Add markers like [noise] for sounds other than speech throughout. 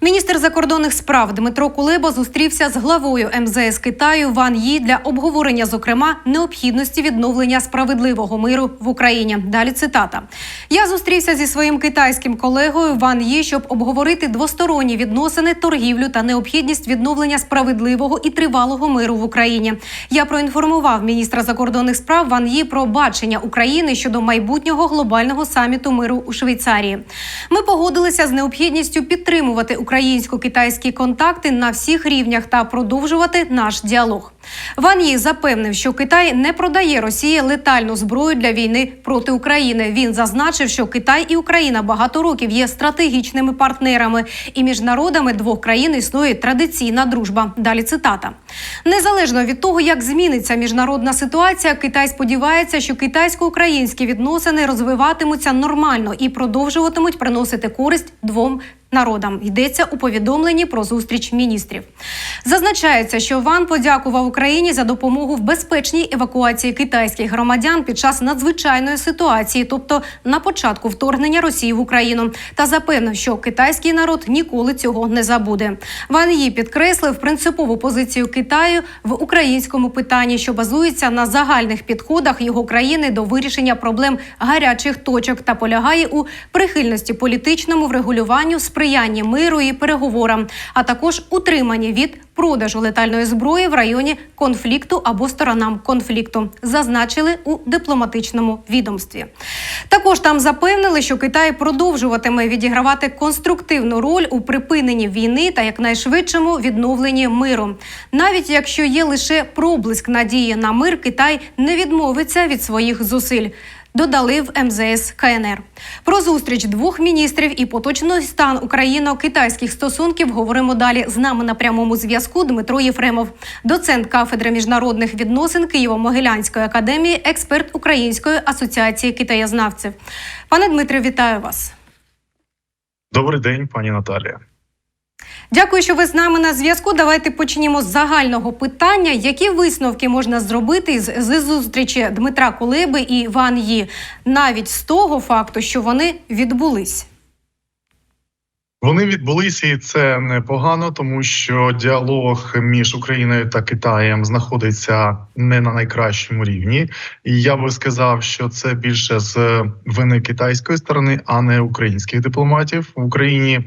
Міністр закордонних справ Дмитро Кулеба зустрівся з главою МЗС Китаю Ван Ї для обговорення, зокрема, необхідності відновлення справедливого миру в Україні. Далі цитата: я зустрівся зі своїм китайським колегою Ван Ї, щоб обговорити двосторонні відносини, торгівлю та необхідність відновлення справедливого і тривалого миру в Україні. Я проінформував міністра закордонних справ Ван Ї про бачення України щодо майбутнього глобального саміту миру у Швейцарії. Ми погодилися з необхідністю підтримувати українсько-китайські контакти на всіх рівнях та продовжувати наш діалог. Ван Ї запевнив, що Китай не продає Росії летальну зброю для війни проти України. Він зазначив, що Китай і Україна багато років є стратегічними партнерами, і між народами двох країн існує традиційна дружба. Далі цитата: незалежно від того, як зміниться міжнародна ситуація, Китай сподівається, що китайсько-українські відносини розвиватимуться нормально і продовжуватимуть приносити користь двом народам. Йдеться у повідомленні про зустріч міністрів. Зазначається, що Ван подякував Україні за допомогу в безпечній евакуації китайських громадян під час надзвичайної ситуації, тобто на початку вторгнення Росії в Україну, та запевнив, що китайський народ ніколи цього не забуде. Ван Ї підкреслив принципову позицію Китаю в українському питанні, що базується на загальних підходах його країни до вирішення проблем гарячих точок та полягає у прихильності політичному врегулюванню, сприянні миру і переговорам, а також утриманні від продажу летальної зброї в районі конфлікту або сторонам конфлікту, зазначили у дипломатичному відомстві. Також там запевнили, що Китай продовжуватиме відігравати конструктивну роль у припиненні війни та якнайшвидшому відновленні миру. Навіть якщо є лише проблиск надії на мир, Китай не відмовиться від своїх зусиль. Додали в МЗС КНР про зустріч двох міністрів і поточний стан україно-китайських стосунків говоримо далі. З нами на прямому зв'язку Дмитро Єфремов, доцент кафедри міжнародних відносин Києво-Могилянської академії, експерт Української асоціації китаєзнавців. Пане Дмитре, вітаю вас. Добрий день, пані Наталія. Дякую, що ви з нами на зв'язку. Давайте почнімо з загального питання. Які висновки можна зробити з, з зустрічі Дмитра Кулеби і Ван Ї, навіть з того факту, що вони відбулись? Вони відбулися, і це непогано, тому що діалог між Україною та Китаєм знаходиться не на найкращому рівні. І я би сказав, що це більше з вини китайської сторони, а не українських дипломатів в Україні.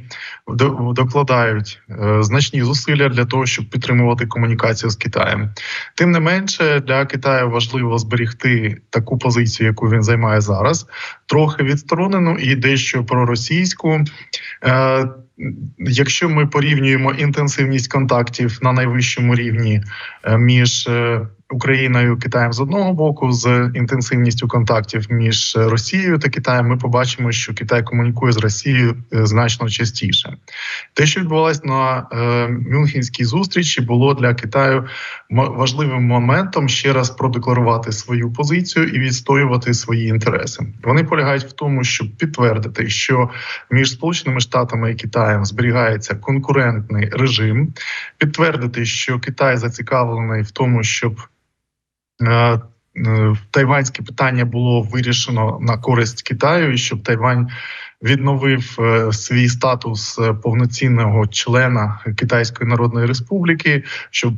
докладають е, значні зусилля для того, щоб підтримувати комунікацію з Китаєм. Тим не менше, для Китаю важливо зберігти таку позицію, яку він займає зараз, трохи відсторонену і дещо проросійську. Е, якщо ми порівнюємо інтенсивність контактів на найвищому рівні е, між Україною Китаєм з одного боку, з інтенсивністю контактів між Росією та Китаєм, ми побачимо, що Китай комунікує з Росією значно частіше. Те, що відбувалось на е, Мюнхенській зустрічі, було для Китаю важливим моментом ще раз продекларувати свою позицію і відстоювати свої інтереси. Вони полягають в тому, щоб підтвердити, що між Сполученими Штатами і Китаєм зберігається конкурентний режим, підтвердити, що Китай зацікавлений в тому, щоб Е, е, тайванське питання було вирішено на користь Китаю, і щоб Тайвань відновив е, свій статус повноцінного члена Китайської Народної Республіки, щоб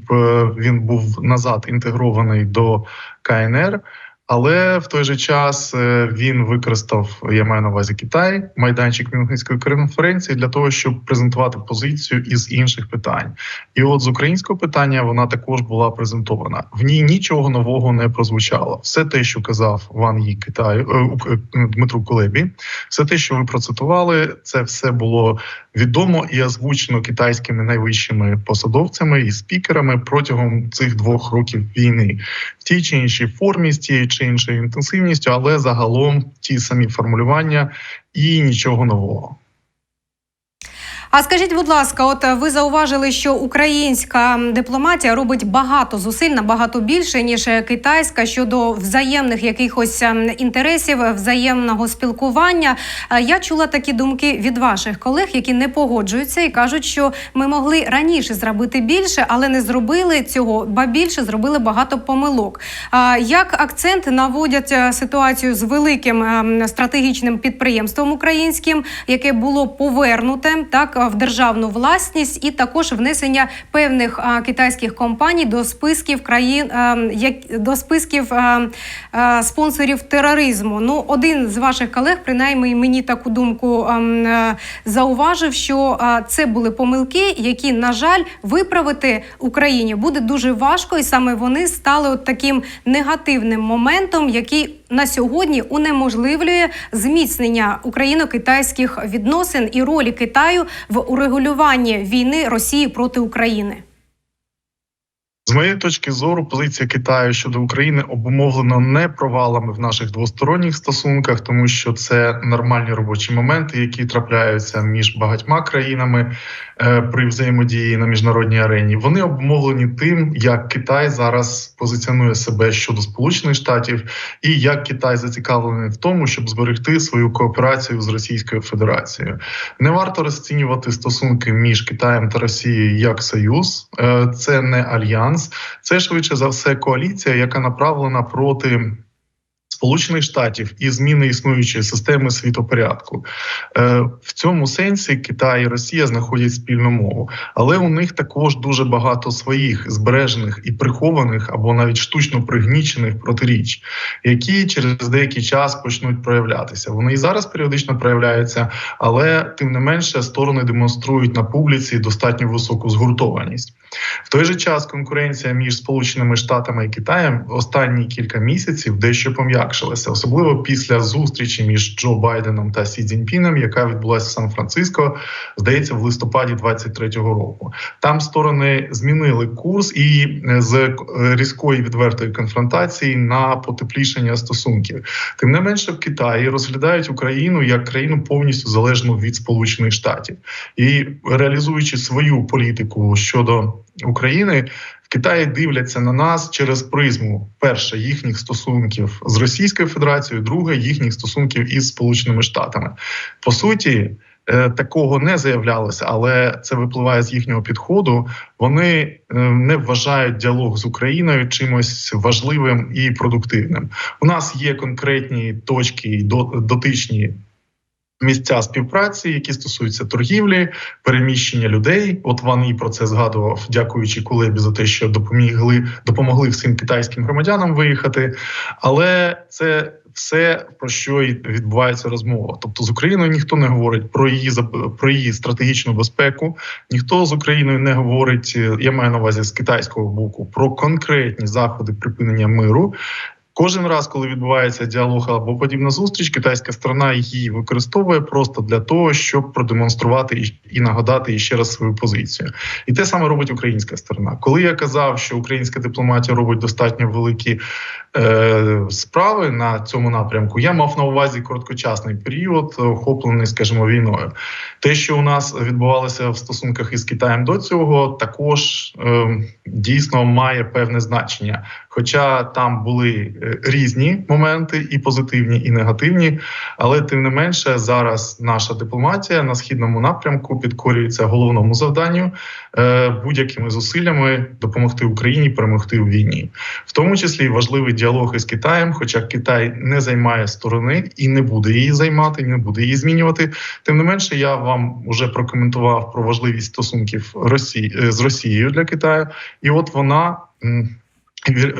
він був назад інтегрований до КНР. Але в той же час е, він використав, я маю на увазі Китай, майданчик Мюнхенської конференції для того, щоб презентувати позицію із інших питань. І от з українського питання вона також була презентована. В ній нічого нового не прозвучало. Все те, що казав Ван Ї Китаю е, е, Дмитру Колебі, все те, що ви процитували, це все було відомо і озвучено китайськими найвищими посадовцями і спікерами протягом цих двох років війни в тій чи іншій формі, з тією чи іншою інтенсивністю, але загалом ті самі формулювання і нічого нового. А скажіть, будь ласка, от е, ви зауважили, що українська дипломатія робить багато зусиль, набагато більше ніж е, китайська щодо взаємних якихось інтересів, е, взаємного спілкування. Я чула такі думки від ваших колег, які не погоджуються і кажуть, що ми могли раніше зробити більше, але не зробили цього, ба більше зробили багато помилок. Як акцент наводять ситуацію з великим ем, стратегічним підприємством українським, яке було повернуте так в державну власність, і також внесення певних китайських компаній до списків країн до списків спонсорів тероризму. Ну, один з ваших колег, принаймні мені таку думку ем, е, зауважив, що це були помилки, які, на жаль, виправити Україні буде дуже важко, і саме вони стали от таким негативним моментом, який на сьогодні унеможливлює зміцнення україно-китайських відносин і ролі Китаю в урегулюванні війни Росії проти України. З моєї точки зору, позиція Китаю щодо України обумовлена не провалами в наших двосторонніх стосунках, тому що це нормальні робочі моменти, які трапляються між багатьма країнами при взаємодії на міжнародній арені. Вони обумовлені тим, як Китай зараз позиціонує себе щодо Сполучених Штатів, і як Китай зацікавлений в тому, щоб зберегти свою кооперацію з Російською Федерацією. Не варто розцінювати стосунки між Китаєм та Росією як союз, Е, це не альянс, це швидше за все коаліція, яка направлена проти. Сполучених Штатів і зміни існуючої системи світопорядку Е, в цьому сенсі Китай і Росія знаходять спільну мову, але у них також дуже багато своїх збережених і прихованих або навіть штучно пригнічених протиріч, які через деякий час почнуть проявлятися. Вони і зараз періодично проявляються, але тим не менше сторони демонструють на публіці достатньо високу згуртованість. В той же час конкуренція між Сполученими Штатами і Китаєм останні кілька місяців дещо пом'якшилася, особливо після зустрічі між Джо Байденом та Сі Цзіньпіном, яка відбулася в Сан-Франциско, здається, в листопаді 23-го року. Там сторони змінили курс і е, з е, різкої відвертої конфронтації на потеплішення стосунків. Тим не менше, в Китаї розглядають Україну як країну повністю залежну від Сполучених Штатів і реалізуючи свою політику щодо України. Китаї дивляться на нас через призму перше їхніх стосунків з Російською Федерацією, друге їхніх стосунків із Сполученими Штатами. По суті, е, такого не заявлялося, але це випливає з їхнього підходу. Вони е, не вважають діалог з Україною чимось важливим і продуктивним. У нас є конкретні точки дотичні. Місця співпраці, які стосуються торгівлі, переміщення людей. От Ван і про це згадував, дякуючи Кулебі за те, що допомогли допомогли всім китайським громадянам виїхати. Але це все про що і відбувається розмова. Тобто з Україною ніхто не говорить про її про її стратегічну безпеку, ніхто з Україною не говорить. е, Я маю на увазі з китайського боку про конкретні заходи припинення миру. Кожен раз, коли відбувається діалог або подібна зустріч, китайська сторона її використовує просто для того, щоб продемонструвати і, нагадати ще раз свою позицію. І те саме робить українська сторона. Коли я казав, що українська дипломатія робить достатньо великі е, справи на цьому напрямку, я мав на увазі короткочасний період, охоплений, скажімо, війною. Те, що у нас відбувалося в стосунках із Китаєм до цього, також е, дійсно має певне значення. Хоча там були е, різні моменти, і позитивні, і негативні, але тим не менше, зараз наша дипломатія на східному напрямку підкорюється головному завданню е, будь-якими зусиллями допомогти Україні перемогти у війні, в тому числі важливий діалог із Китаєм. Хоча Китай не займає сторони і не буде її займати, не буде її змінювати. Тим не менше, я вам вже прокоментував про важливість стосунків Росії е, з Росією для Китаю, і от вона.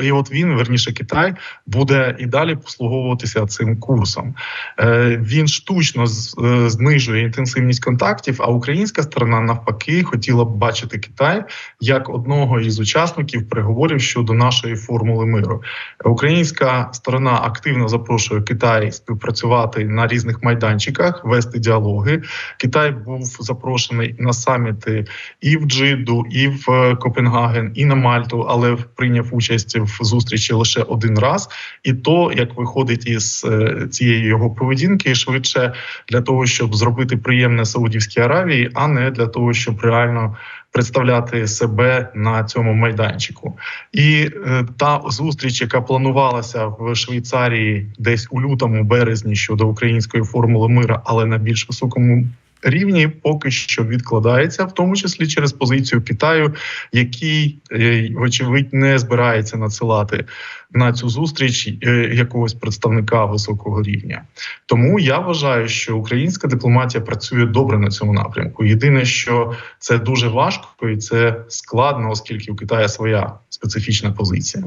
І от він, верніше, Китай, буде і далі послуговуватися цим курсом. Е, він штучно е, знижує інтенсивність контактів, а українська сторона навпаки хотіла б бачити Китай як одного із учасників переговорів щодо нашої формули миру. Українська сторона активно запрошує Китай співпрацювати на різних майданчиках, вести діалоги. Китай був запрошений на саміти і в Джиду, і в е, Копенгаген, і на Мальту, але прийняв участь участь в зустрічі лише один раз, і то як виходить із е, цієї його поведінки, швидше для того, щоб зробити приємне Саудівській Аравії, а не для того, щоб реально представляти себе на цьому майданчику. І е, та зустріч, яка планувалася в Швейцарії десь у лютому березні щодо української формули мира, але на більш високому. Рівні поки що відкладається, в тому числі через позицію Китаю, який е, вочевидь не збирається надсилати на цю зустріч е, якогось представника високого рівня. Тому я вважаю, що українська дипломатія працює добре на цьому напрямку. Єдине, що це дуже важко і це складно, оскільки у Китаю своя специфічна позиція.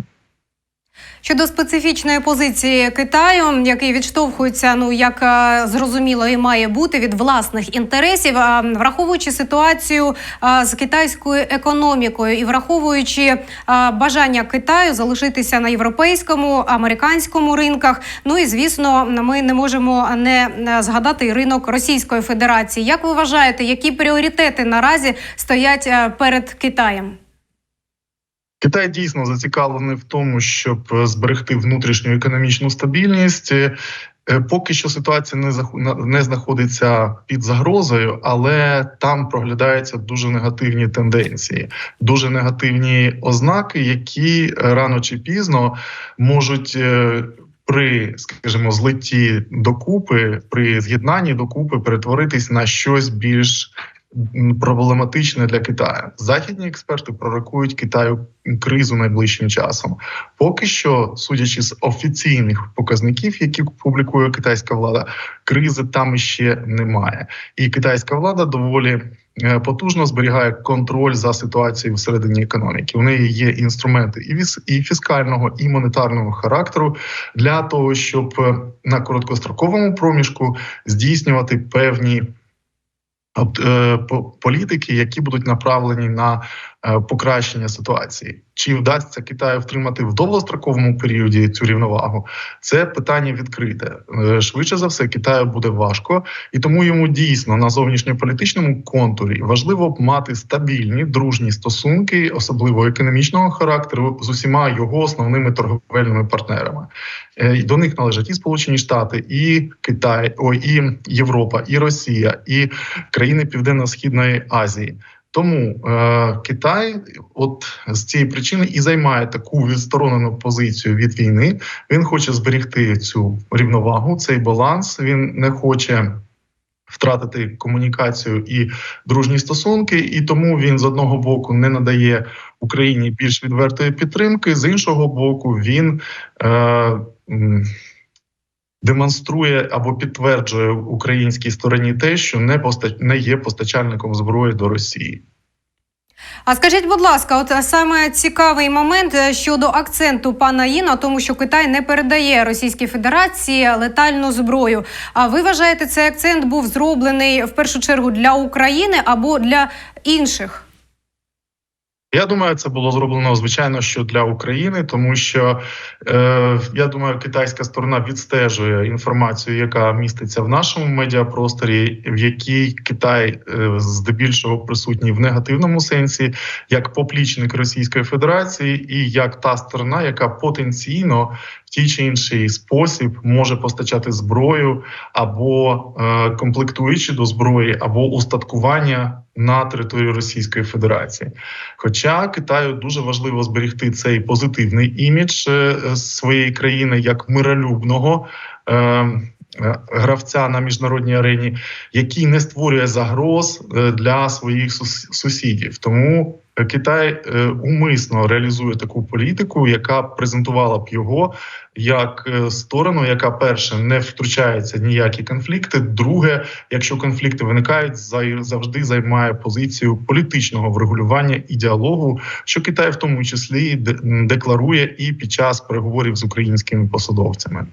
Щодо специфічної позиції Китаю, який відштовхується, ну як е, зрозуміло, і має бути від власних інтересів, враховуючи ситуацію з китайською економікою і враховуючи бажання Китаю залишитися на європейському американському ринках. Ну і звісно, ми не можемо не е, згадати ринок Російської Федерації. Як ви вважаєте, які пріоритети наразі стоять е, перед Китаєм? Китай дійсно зацікавлений в тому, щоб е, зберегти внутрішню економічну стабільність. Е, Поки що ситуація не не знаходиться під загрозою, але там проглядаються дуже негативні тенденції, дуже негативні ознаки, які рано чи пізно можуть. е, При, скажімо, злитті докупи, при з'єднанні докупи перетворитись на щось більш проблематичне для Китаю. Західні експерти пророкують Китаю кризу найближчим часом. Поки що, судячи з офіційних показників, які публікує китайська влада, кризи там іще немає, і китайська влада доволі. е, Потужно зберігає контроль за ситуацією всередині економіки. У неї є інструменти і і фіскального, і монетарного характеру для того, щоб е, на короткостроковому проміжку здійснювати певні політики, які будуть направлені на е, покращення ситуації. Чи вдасться Китаю втримати в довгостроковому періоді цю рівновагу? Це питання відкрите. Е, Швидше за все, Китаю буде важко, і тому йому дійсно на зовнішньополітичному контурі важливо б мати стабільні дружні стосунки, особливо економічного характеру, з усіма його основними торговельними партнерами. Е, До них належать і Сполучені Штати, і Китай, ой, і Європа, і Росія, і країни Південно-Східної Азії. Тому е, Китай, от з цієї причини, і займає таку відсторонену позицію від війни. Він хоче зберегти цю рівновагу, цей баланс. Він не хоче. Втратити комунікацію і дружні стосунки, і тому він з одного боку не надає Україні більш відвертої підтримки, з іншого боку, він е, демонструє або підтверджує українській стороні те, що не не є постачальником зброї до Росії. А скажіть, будь ласка, от саме цікавий момент е, щодо акценту пана Іна, тому що Китай не передає Російській Федерації летальну зброю. А ви вважаєте, цей акцент був зроблений в першу чергу для України або для інших? Я думаю, це було зроблено звичайно, що для України, тому що е, я думаю, китайська сторона відстежує інформацію, яка міститься в нашому медіапросторі, в якій Китай е, здебільшого присутній в негативному сенсі, як поплічник Російської Федерації, і як та сторона, яка потенційно в тій чи інший спосіб може постачати зброю або е, комплектуючи до зброї, або устаткування на території Російської Федерації. Хоча Китаю дуже важливо зберегти цей позитивний імідж е, своєї країни як миролюбного. Е, е, Гравця на міжнародній арені, який не створює загроз для своїх сусідів, тому Китай е, умисно реалізує таку політику, яка презентувала б його як е, сторону, яка перше не втручається ніякі конфлікти. Друге, якщо конфлікти виникають, завжди займає позицію політичного врегулювання і діалогу, що Китай в тому числі декларує і під час переговорів з українськими посадовцями.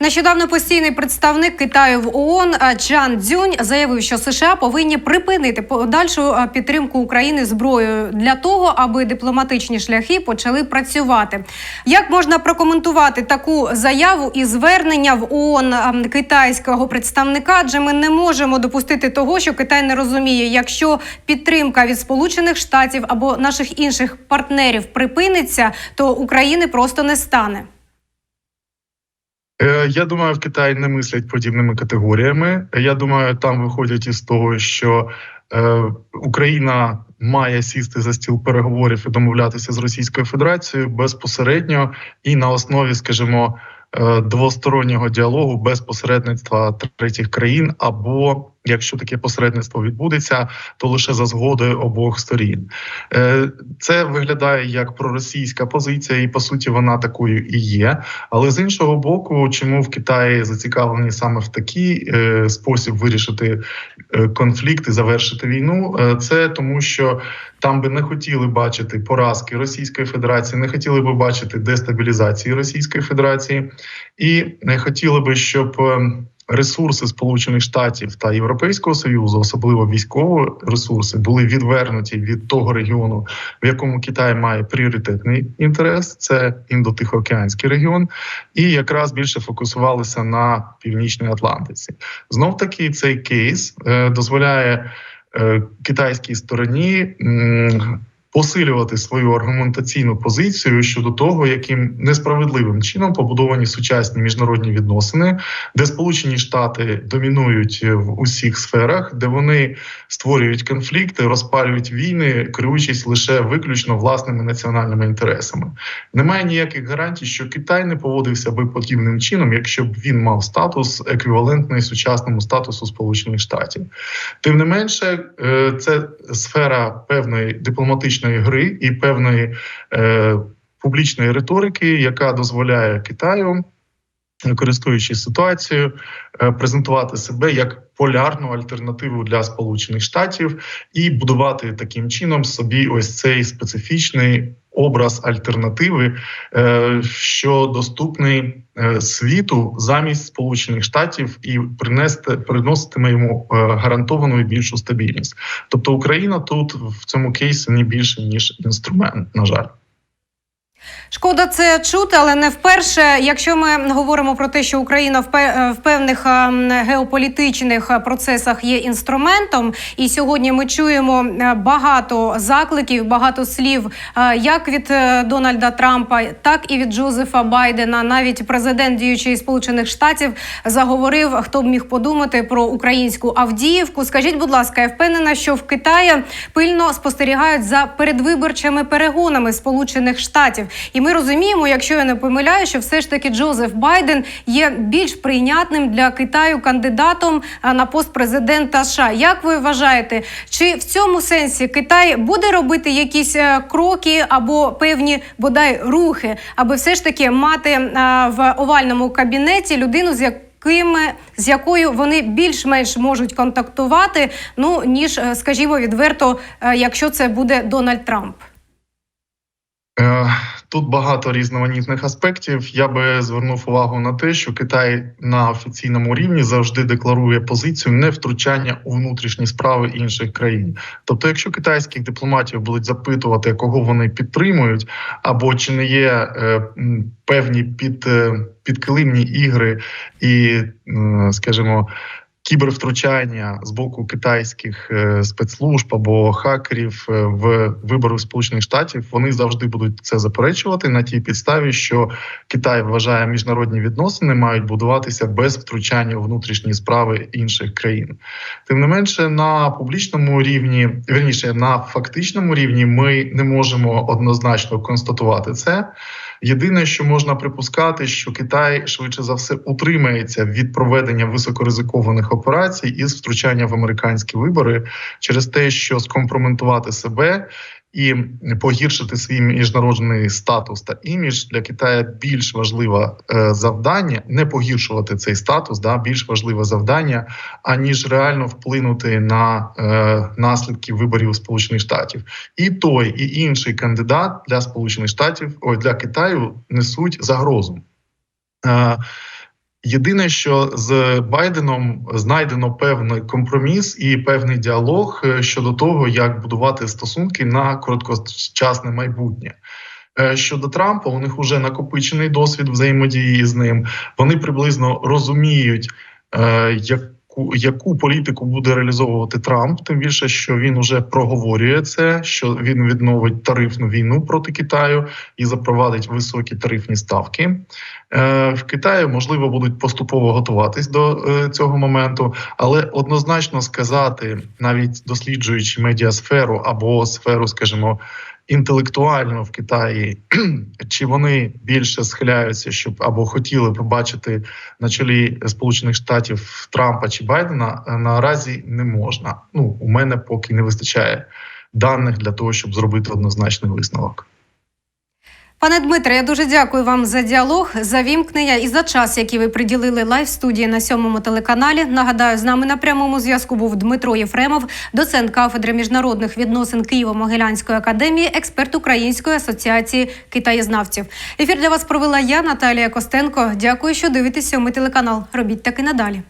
Нещодавно постійний представник Китаю в ООН а, Чан Цзюнь заявив, що США повинні припинити подальшу підтримку України зброєю для того, аби дипломатичні шляхи почали працювати. Як можна прокоментувати таку заяву і звернення в ООН китайського представника? Адже ми не можемо допустити того, що Китай не розуміє, якщо підтримка від Сполучених Штатів або наших інших партнерів припиниться, то України просто не стане. Е, Я думаю, в Китаї не мислять подібними категоріями. Я думаю, там виходять із того, що е, Україна має сісти за стіл переговорів і домовлятися з Російською Федерацією безпосередньо і на основі, скажімо, е, двостороннього діалогу без посередництва третіх країн, або якщо таке посередництво відбудеться, то лише за згодою обох сторін. Е, Це виглядає як проросійська позиція, і по суті вона такою і є. Але з іншого боку, чому в Китаї зацікавлені саме в такий е, спосіб вирішити е, конфлікт і завершити війну, це тому, що там би не хотіли бачити поразки Російської Федерації, не хотіли би бачити дестабілізації Російської Федерації, і не хотіли би, щоб ресурси Сполучених Штатів та Європейського Союзу, особливо військові ресурси, були відвернуті від того регіону, в якому Китай має пріоритетний інтерес, це індотихоокеанський регіон, і якраз більше фокусувалися на північній Атлантиці. Знов таки цей кейс е, дозволяє е, китайській стороні. Посилювати свою аргументаційну позицію щодо того, яким несправедливим чином побудовані сучасні міжнародні відносини, де Сполучені Штати домінують в усіх сферах, де вони створюють конфлікти, розпалюють війни, керуючись лише виключно власними національними інтересами. Немає ніяких гарантій, що Китай не поводився би подібним чином, якщо б він мав статус еквівалентний сучасному статусу Сполучених Штатів. Тим не менше, е, це сфера певної дипломатичної гри і певної е, публічної риторики, яка дозволяє Китаю. Користуючись ситуацією, е, презентувати себе як полярну альтернативу для Сполучених Штатів і будувати таким чином собі ось цей специфічний образ альтернативи, е, що доступний е, світу замість Сполучених Штатів, і принести приноситиме йому е, гарантовану і більшу стабільність. Тобто Україна тут в цьому кейсі не більше ніж інструмент, на жаль. Шкода це чути, але не вперше. Якщо ми говоримо про те, що Україна в в певних ем, геополітичних е, процесах є інструментом, і сьогодні ми чуємо е, багато закликів, багато слів, е, як від е, Дональда Трампа, так і від Джозефа Байдена. Навіть президент діючий Сполучених Штатів заговорив, хто б міг подумати про українську Авдіївку. Скажіть, будь ласка, я впевнена, що в Китаї пильно спостерігають за передвиборчими перегонами Сполучених Штатів. І ми розуміємо, якщо я не помиляю, що все ж таки Джозеф Байден є більш прийнятним для Китаю кандидатом на пост президента США. Як ви вважаєте, чи в цьому сенсі Китай буде робити якісь е, кроки або певні бодай рухи, аби все ж таки мати в овальному кабінеті людину, з якими з якою вони більш-менш можуть контактувати, ну ніж, е, скажімо, відверто, е, якщо це буде Дональд Трамп? Е, Тут багато різноманітних аспектів. Я би звернув увагу на те, що Китай на офіційному рівні завжди декларує позицію невтручання у внутрішні справи інших країн. Тобто, якщо китайських дипломатів будуть запитувати, кого вони підтримують, або чи не є е, певні під, е, підкилимні ігри і, е, скажімо, кібервтручання з боку китайських е, спецслужб або хакерів е, в вибори Сполучених Штатів, вони завжди будуть це заперечувати на тій підставі, що Китай вважає міжнародні відносини мають будуватися без втручання у внутрішні справи інших країн. Тим не менше, на публічному рівні, верніше на фактичному рівні, ми не можемо однозначно констатувати це. Єдине, що можна припускати, що Китай швидше за все утримається від проведення високоризикованих операцій із втручання в американські вибори через те, що скомпроментувати себе і погіршити свій міжнародний статус та імідж для Китаю більш важливе е, завдання не погіршувати цей статус, да більш важливе завдання, аніж реально вплинути на е, наслідки виборів Сполучених Штатів. І той, і інший кандидат для Сполучених Штатів ой, для Китаю несуть загрозу. Е, Єдине, що з Байденом знайдено певний компроміс і певний діалог е, щодо того, як будувати стосунки на короткочасне майбутнє. Е, Щодо Трампа, у них вже накопичений досвід взаємодії з ним. Вони приблизно розуміють, е, яку, політику буде реалізовувати Трамп. Тим більше, що він уже проговорює це, що він відновить тарифну війну проти Китаю і запровадить високі тарифні ставки. Е, В Китаї можливо будуть поступово готуватись до е, цього моменту, але однозначно сказати, навіть досліджуючи медіасферу або сферу, скажімо, інтелектуально в Китаї, [clears throat] чи вони більше схиляються, щоб або хотіли б бачити на чолі Сполучених Штатів Трампа чи Байдена, е, наразі не можна. Ну у мене поки не вистачає даних для того, щоб зробити однозначний висновок. Пане Дмитре, я дуже дякую вам за діалог, за вімкнення і за час, який ви приділили лайв студії на сьомому телеканалі. Нагадаю, з нами на прямому зв'язку був Дмитро Єфремов, доцент кафедри міжнародних відносин Києво-Могилянської академії, експерт Української асоціації китаєзнавців. Ефір для вас провела я, Наталія Костенко. Дякую, що дивитесь сьомий телеканал. Робіть так і надалі.